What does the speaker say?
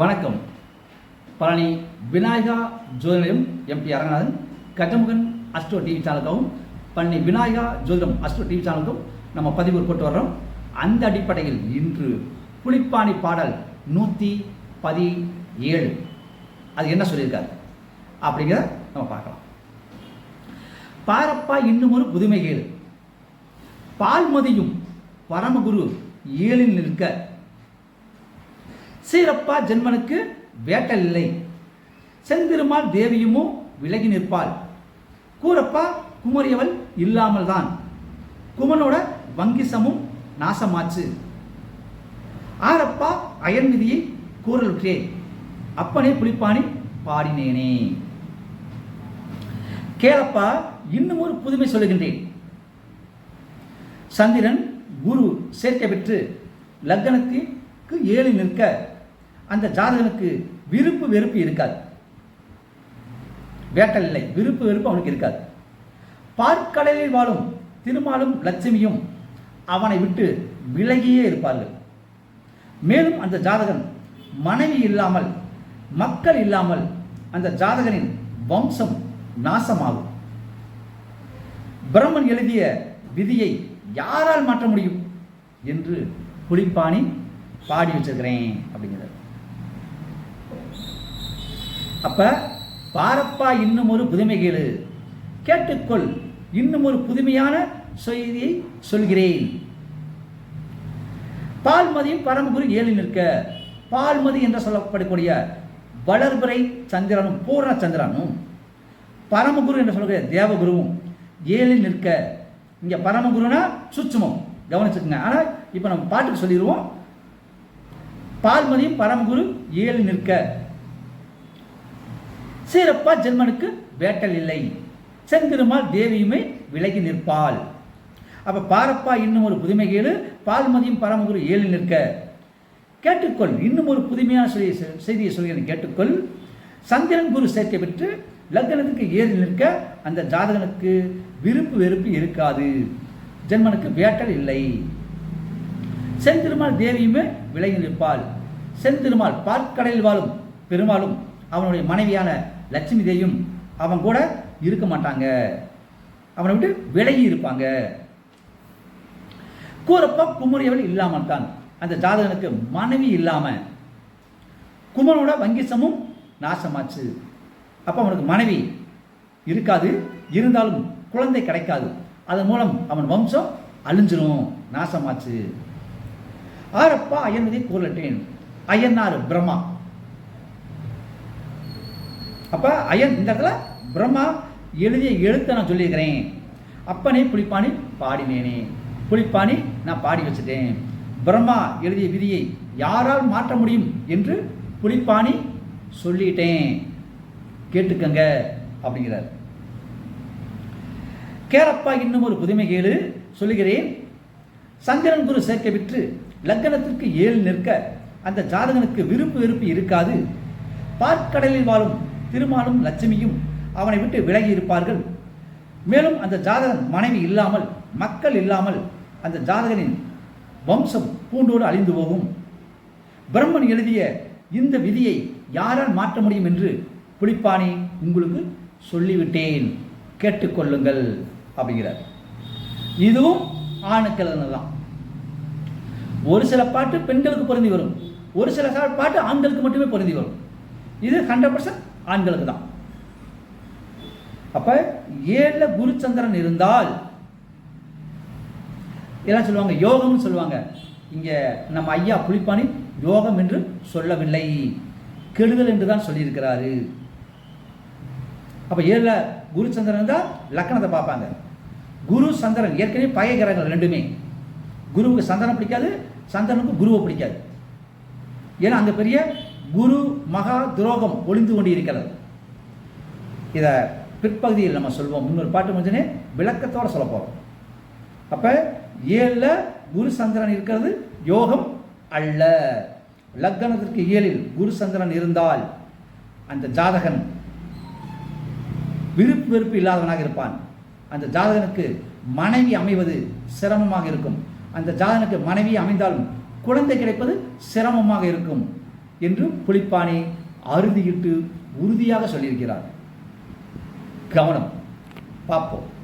வணக்கம். பழனி விநாயகா ஜோதிடம் MP Aranganathan Gajamugan Astro TV சேனலுக்காகவும் Palani Vinayaka ஜோதிடம் அஸ்ட்ரோ டிவி சேனலுக்கும் நம்ம பதிவு போட்டு வர்றோம். அந்த அடிப்படையில் இன்று புலிப்பாணி பாடல் நூற்றி பதிஏழு அது என்ன சொல்லியிருக்காரு? அப்படிங்கிறத நம்ம பார்க்கலாம். பாரப்பா இன்னும் ஒரு புதுமை ஏழு பால்மதியும் பரமகுரு ஏழில் நிற்க சீரப்பா ஜென்மனுக்கு வேட்டல் இல்லை. செந்திருமால் தேவியுமோ விலகி நிற்பாள். கூரப்பா குமரியவள் இல்லாமல் தான். குமனோட வங்கிசமும் நாசமாச்சு. ஆரப்பா அயன் விதியை கூறலுற்றே. அப்பனே புலிப்பாணி பாடினேனே. கேளப்பா இன்னும் ஒரு புதுமை சொல்லுகின்றேன். சந்திரன் குரு சேர்க்கை பெற்று லக்னத்திற்கு ஏழு நிற்க அந்த ஜாதகனுக்கு விருப்பு வெறுப்பு இருக்காது. வேட்டல் இல்லை. விருப்பு வெறுப்பு அவனுக்கு இருக்காது. பார்க்கடலில் வாழும் திருமாலும் லட்சுமியும் அவனை விட்டு விலகியே இருப்பார்கள். மேலும் அந்த ஜாதகன் மனைவி இல்லாமல் மக்கள் இல்லாமல் அந்த ஜாதகனின் வம்சம் நாசமாகும். பிரம்மன் எழுதிய விதியை யாரால் மாற்ற முடியும்? என்று புலிப்பாணி பாடி வச்சிருக்கிறேன் அப்படிங்கிறார். அப்ப பாரப்பா இன்னும் ஒரு புதுமை கேளு. கேட்டுக்கொள் இன்னும் ஒரு புதுமையான செய்தியை சொல்கிறேன். பால்மதியும் பரமகுரு ஏழு நிற்க. பால்மதி என்று சொல்லப்படக்கூடிய வளர்பிறை சந்திரனும் பூர்ண சந்திரனும் பரமகுரு என்று சொல்லக்கூடிய தேவகுருவும் ஏழில் நிற்க. இங்கே பரமகுருனா சுச்சுமம் கவனிச்சுக்கோங்க. ஆனால் இப்போ நம்ம பாட்டுக்கு சொல்லிடுவோம். பால்மதியும் பரமகுரு ஏழு நிற்க. சீரப்பா ஜென்மனுக்கு வேட்டல் இல்லை. செந்திருமால் தேவியுமே விலகி நிற்பாள். அப்ப பாரப்பா இன்னும் ஒரு புதுமை கேளு பால்மதியும் பரமகுரு ஏழு நிற்க. கேட்டுக்கொள் இன்னும் ஒரு புதுமையான செய்தி செய்தியை சொல்கிறேன் கேட்டுக்கொள். சந்திரன் குரு சேர்க்கை பெற்று லக்னத்துக்கு ஏறி நிற்க அந்த ஜாதகனுக்கு விருப்பு வெறுப்பு இருக்காது. ஜென்மனுக்கு வேட்டல் இல்லை. செந்திருமால் தேவியுமே விலகி நிற்பாள். செந்திருமால் பார்க்கடலில் வாழும் பெருமாளும் அவனுடைய மனைவியான லட்சுமி தேவியும் அவன் கூட இருக்க மாட்டாங்க. அவனை விட்டு விலகி இருப்பாங்க. கூறப்போ குமரியவள் இல்லாமல் தான். அந்த ஜாதகனுக்கு மனைவி இல்லாமல் குமரனோட வங்கிசமும் நாசமாச்சு. அப்போ அவனுக்கு மனைவி இருக்காது. இருந்தாலும் குழந்தை கிடைக்காது. அதன் மூலம் அவன் வம்சம் அழிஞ்சிரும். நாசமாச்சு. ஆரப்பா அயன்மதி கூறட்டேன் அயன்னார் பிரம்மா. அப்ப அயன் இந்த இடத்துல பிரம்மா எழுதிய எழுத்தை நான் சொல்லியிருக்கிறேன். அப்பனே புளிப்பாணி பாடினேனே. புளிப்பாணி நான் பாடி வச்சுட்டேன். பிரம்மா எழுதிய விதியை யாரால் மாற்ற முடியும் என்று புளிப்பாணி சொல்லிட்டேன். கேட்டுக்கங்க அப்படிங்கிறார். கேரப்பா இன்னும் ஒரு புதுமை கேளு சொல்லுகிறேன். சந்திரன் குரு சேர்க்கை விற்று லக்கணத்திற்கு ஏழு நிற்க அந்த ஜாதகனுக்கு விருப்பு வெறுப்பு இருக்காது. பார்க்கடலில் வாழும் திருமாலும் லட்சுமியும் அவனை விட்டு விலகி இருப்பார்கள். மேலும் அந்த ஜாதகன் மனைவி இல்லாமல் மக்கள் இல்லாமல் அந்த ஜாதகனின் வம்சம் பூண்டோடு அழிந்து போகும். பிரம்மன் எழுதிய இந்த விதியை யாரால் மாற்ற முடியும் என்று புலிப்பாணி உங்களுக்கு சொல்லிவிட்டேன். கேட்டுக்கொள்ளுங்கள் அப்படிங்கிறார். இதுவும் ஆணுக்கள் தான். ஒரு சில பாட்டு பெண்களுக்கு பொருந்தி வரும். ஒரு சில பாட்டு ஆண்களுக்கு மட்டுமே பொருந்தி வரும். இது ஹண்ட்ரட் பர்சன்ட் ஆண்களுக்கு தான் அப்ப ஏழுல குருச்சந்திரன் இருந்தால் எல்லாம் சொல்லுவாங்க யோகம்னு சொல்லுவாங்க. இங்க நம்ம ஐயா புளிப்பானி யோகம் என்று சொல்லவில்லை. கெடுதல் என்று தான் சொல்லியிருக்கிறாரு. அப்ப ஏழுல குருச்சந்திரன் தான் லக்கணத்தை பார்ப்பாங்க. குரு சந்திரன் ஏற்கனவே பகை கிரகங்கள் ரெண்டுமே. குருவுக்கு சந்திரன் பிடிக்காது சந்திரனுக்கு குருவை பிடிக்காது. ஏன்னா அங்கே பெரிய குரு மகா துரோகம் ஒளிந்து கொண்டிருக்கிறது. இதை பிற்பகுதியில் நம்ம சொல்வோம். முன்னொரு பாட்டு முடிஞ்சனே விளக்கத்தோடு சொல்ல போகிறோம் அப்போ ஏழில் குரு சந்திரன் இருக்கிறது யோகம் அல்ல. லக்னத்திற்கு ஏழில் குரு சந்திரன் இருந்தால் அந்த ஜாதகன் விருப்பு வெறுப்பு இல்லாதவனாக இருப்பான். அந்த ஜாதகனுக்கு மனைவி அமைவது சிரமமாக இருக்கும். அந்த ஜாதகனுக்கு மனைவி அமைந்தாலும் குழந்தை கிடைப்பது சிரமமாக இருக்கும். என்று புலிப்பாணி அறுதியிட்டு உறுதியாக சொல்லியிருக்கிறார். கவனம். பார்ப்போம்.